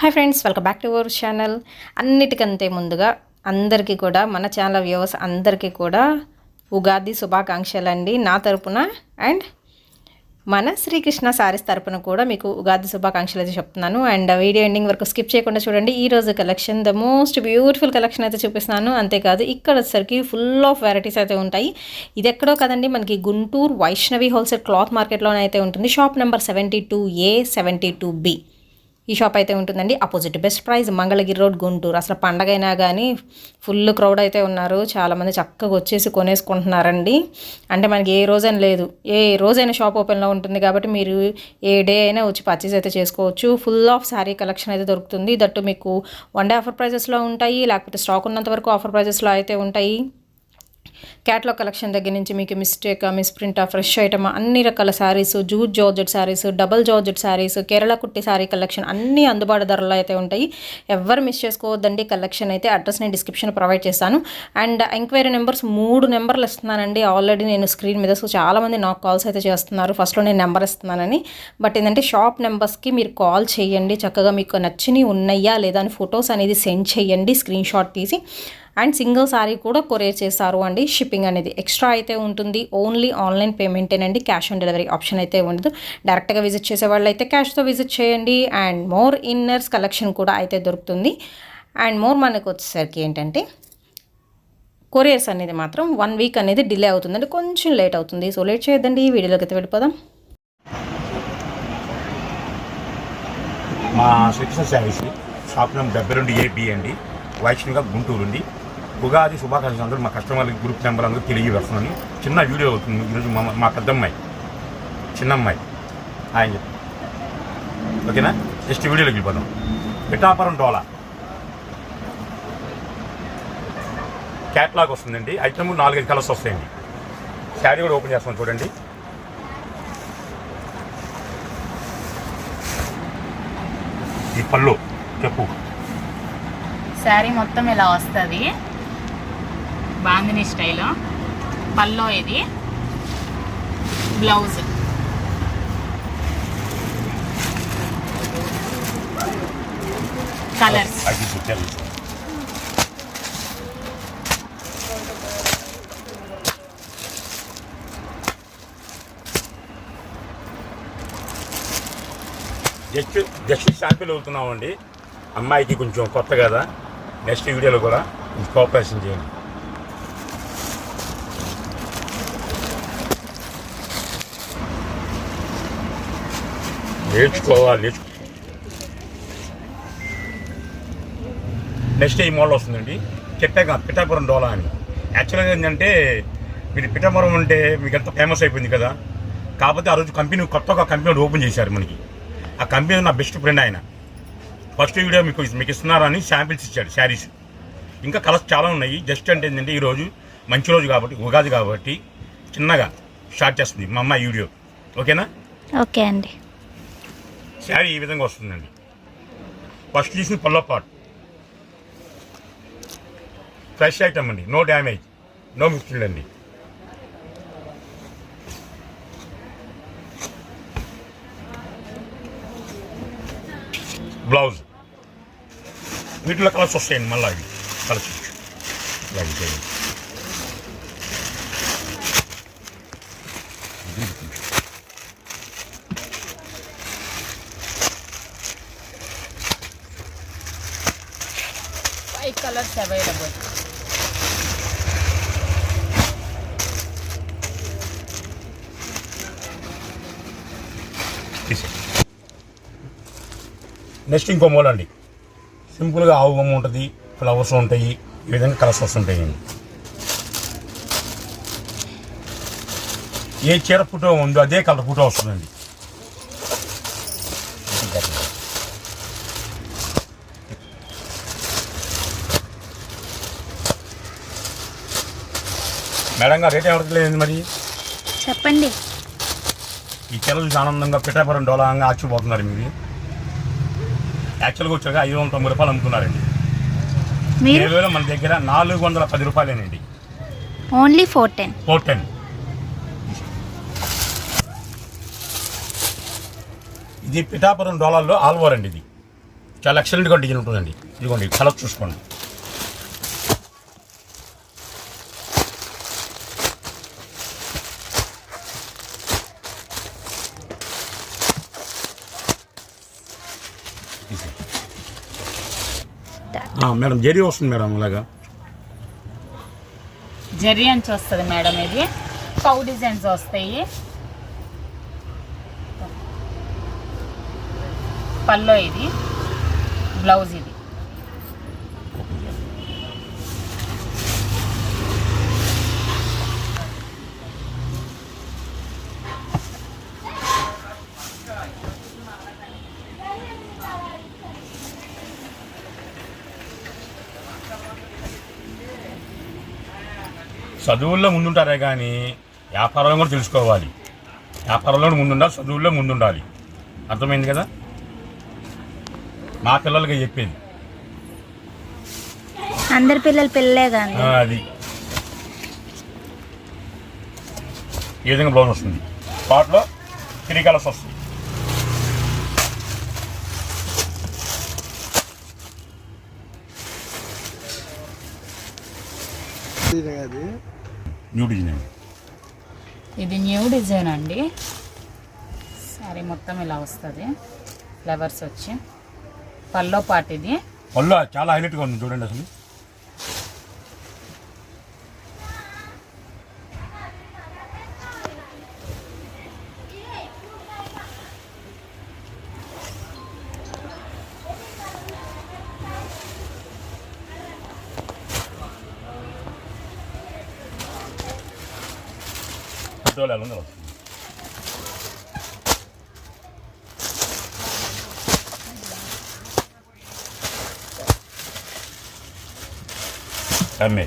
Hi friends welcome back to our channel. అన్నిటికంటే ముందుగా అందరికీ కూడా మన ఛానల్ వ్యూవర్స్ అందరికీ కూడా ఉగాది శుభాకాంక్షలు అండి నా తరపున అండ్ మన శ్రీకృష్ణ సారీస్ తరపున కూడా మీకు ఉగాది శుభాకాంక్షలు అయితే చెప్తున్నాను. అండ్ వీడియో ఎండింగ్ వరకు స్కిప్ చేయకుండా చూడండి. ఈ రోజు collection the most beautiful collection అయితే చూపిస్తున్నాను. అంతేకాదు ఇక్కడ వచ్చేసరికి ఫుల్ ఆఫ్ వెరైటీస్ అయితే ఉంటాయి. ఇది ఎక్కడో కదండి మనకి గుంటూరు వైష్ణవి హోల్సేల్ క్లాత్ మార్కెట్లోనే అయితే ఉంటుంది. Shop number seventy two A seventy two B. ఈ షాప్ అయితే ఉంటుందండి. Opposite. Best price Mangalagiri road Guntur. అసలు పండగైనా అయినా కానీ ఫుల్ క్రౌడ్ అయితే ఉన్నారు. చాలామంది చక్కగా వచ్చేసి కొనేసుకుంటున్నారండి. అంటే మనకి ఏ రోజైనా లేదు. ఏ రోజైనా షాప్ ఓపెన్లో ఉంటుంది కాబట్టి మీరు ఏ డే అయినా వచ్చి పర్చేస్ అయితే చేసుకోవచ్చు. ఫుల్ ఆఫ్ శారీ కలెక్షన్ అయితే దొరుకుతుంది. దట్టు మీకు వన్ డే ఆఫర్ ప్రైజెస్లో ఉంటాయి. లేకపోతే స్టాక్ ఉన్నంత వరకు ఆఫర్ ప్రైజెస్లో అయితే ఉంటాయి. క్యాట్లాగ్ కలెక్షన్ దగ్గర నుంచి మీకు మిస్టేక్ మిస్ప్రింట్ ఫ్రెష్ ఐటమ్ అన్ని రకాల sarees jute georgette sarees double georgette sarees Kerala కుట్టి శారీ కలెక్షన్ అన్ని అందుబాటు ధరలో అయితే ఉంటాయి. ఎవరు మిస్ చేసుకోవద్దండి కలెక్షన్ అయితే అడ్రస్ నేను డిస్క్రిప్షన్ ప్రొవైడ్ చేస్తాను. అండ్ ఎంక్వైరీ నెంబర్స్ మూడు నెంబర్లు ఇస్తున్నానండి. ఆల్రెడీ నేను స్క్రీన్ మీద సో చాలామంది నాకు కాల్స్ అయితే చేస్తున్నారు. ఫస్ట్లో నేను నెంబర్ ఇస్తున్నానని. బట్ ఏంటంటే షాప్ నెంబర్స్కి మీరు కాల్ చేయండి. చక్కగా మీకు నచ్చినవి ఉన్నాయా లేదా అని ఫొటోస్ అనేది సెండ్ చేయండి. స్క్రీన్ షాట్ తీసి. అండ్ సింగిల్ సారీ కూడా కొరియర్ చేస్తారు అండి. షిప్పింగ్ అనేది ఎక్స్ట్రా అయితే ఉంటుంది. ఓన్లీ ఆన్లైన్ పేమెంటేనండి క్యాష్ ఆన్ డెలివరీ ఆప్షన్ అయితే ఉండదు. డైరెక్ట్గా విజిట్ చేసే వాళ్ళు అయితే క్యాష్తో విజిట్ చేయండి. అండ్ మోర్ ఇన్నర్స్ కలెక్షన్ కూడా అయితే దొరుకుతుంది. అండ్ మోర్ మనకు వచ్చేసరికి ఏంటంటే కొరియర్స్ అనేది మాత్రం వన్ వీక్ అనేది డిలే అవుతుందండి. కొంచెం లేట్ అవుతుంది. సో లేట్ చేయొద్దండి. వీడియోలోకి అయితే వెళ్ళిపోదాం. మా శ్రీకృష్ణ శారీస్ షాప్ నెంబర్ డెబ్బై రెండు ఏబి అండి. వైష్ణవిగా గుంటూరు ఉంది ఉగాది శుభాకాంక్షలు అందరూ మా కస్టమర్లకి గ్రూప్ నెంబర్ అందరూ తెలియజేస్తున్నాను. చిన్న వీడియో అవుతుంది. ఈరోజు మా మా పెద్దమ్మాయి. చిన్నమ్మాయి. ఆయన చెప్పి ఓకేనా? నెక్స్ట్ వీడియోలోకి వెళ్ళిపోదాం. పిఠాపురం డోలా. క్యాట్లాగ్ వస్తుందండి. ఐటమ్ నాలుగైదు కలర్స్ వస్తాయండి. శారీ కూడా ఓపెన్ చేస్తాం చూడండి. ఈ పళ్ళు చెప్పు. శారీ మొత్తం ఇలా వస్తుంది. బాందిని స్టైల్. పల్లో ఇది. Blouse. Colours. Just just sample అవుతున్నామండి. అమ్మాయికి కొంచెం కొత్త కదా. నెక్స్ట్ వీడియోలో కూడా కోఆపరేషన్ చేయండి. నేర్చుకోవాలి నేర్చుకో నెక్స్ట్ ఈ మోడల్ వస్తుందండి. చెప్పాక పిఠాపురం డోలా అని. యాక్చువల్గా ఏంటంటే మీరు పిఠాపురం అంటే మీకు ఎంత ఫేమస్ అయిపోయింది కదా. కాకపోతే ఆ రోజు కంపెనీ కొత్తగా కంపెనీ ఓపెన్ చేశారు మనకి. ఆ కంపెనీ నా బెస్ట్ ఫ్రెండ్ ఆయన. ఫస్ట్ వీడియో మీకు మీకు ఇస్తున్నారని శాంపిల్స్ ఇచ్చాడు శారీస్ ఇంకా కలర్స్ చాలా ఉన్నాయి. జస్ట్ అంటే ఏంటంటే ఈరోజు మంచి రోజు కాబట్టి ఉగాది కాబట్టి చిన్నగా స్టార్ట్ చేస్తుంది మా అమ్మాయి వీడియో ఓకేనా ఓకే అండి. శారీ ఈ విధంగా వస్తుందండి ఫస్ట్ తీసిన పల్లో పాట్ ఫ్రెష్ ఐటమ్ అండి నో డ్యామేజ్ నో మిస్టేక్ అండి బ్లౌజ్ వీటిలో కలర్స్ వస్తాయండి మళ్ళీ అవి కలర్స్ ఇలా కలర్స్ అవైలబుల్. నెక్స్ట్ ఇంకో మూల అండి. సింపుల్గా ఆవు బొమ్మ ఉంటుంది ఫ్లవర్స్ ఉంటాయి ఈ విధంగా కలర్స్ వస్తుంటాయి. ఏ చీర ఫోటో ఉందో అదే కలర్ ఫోటో వస్తుందండి. మేడం గారు రేట్ ఎవరికి లేదు మరి? చెప్పండి. ఈ చీరలు ఆనందంగా పిఠాపురం డోలాంగా ఆచిపోతున్నారు మీరు. యాక్చువల్గా వచ్చాక ఐదు వందల తొంభై రూపాయలు అమ్ముతున్నారండి మీరు? ఏడు వేలు మన దగ్గర నాలుగు వందల పది రూపాయలేనండి. Only four ten. Four ten. ఇది పిఠాపురం డోలాల్లో ఆల్వర్ అండి ఇది. చాలా ఎక్సలెంట్గా డిజైన్ ఉంటుందండి. ఇదిగోండి కలర్ చూసుకోండి. మేడం జరి వస్తుంది మేడం అలాగా. జెర్రీ అంచు వస్తుంది మేడం ఇది. పౌ డిజైన్స్ వస్తాయి. పల్లో ఇది. బ్లౌజ్ ఇది. చదువుల్లో ముందుంటారే కానీ వ్యాపారంలో కూడా తెలుసుకోవాలి. వ్యాపారంలో ముందుండాలి చదువుల్లో ముందుండాలి. అర్థమైంది కదా? మా పిల్లలకి చెప్పేది. అందరి పిల్లలు పిల్లలే ఆ, కానీ అది. ఈ విధంగా బ్లౌజ్ వస్తుంది. వాటిలో త్రీ కలర్స్ వస్తాయి. న్యూ డిజైన్ అండి ఇది న్యూ డిజైన్ అండి సారీ మొత్తం ఇలా వస్తుంది. ఫ్లవర్స్ వచ్చి. పల్లో పాట్ ఇది పళ్ళు చాలా హైలైట్గా ఉంది చూడండి అసలు. పెద్దవాళ్ళు ఎలా ఉందో వస్తుంది అమ్మే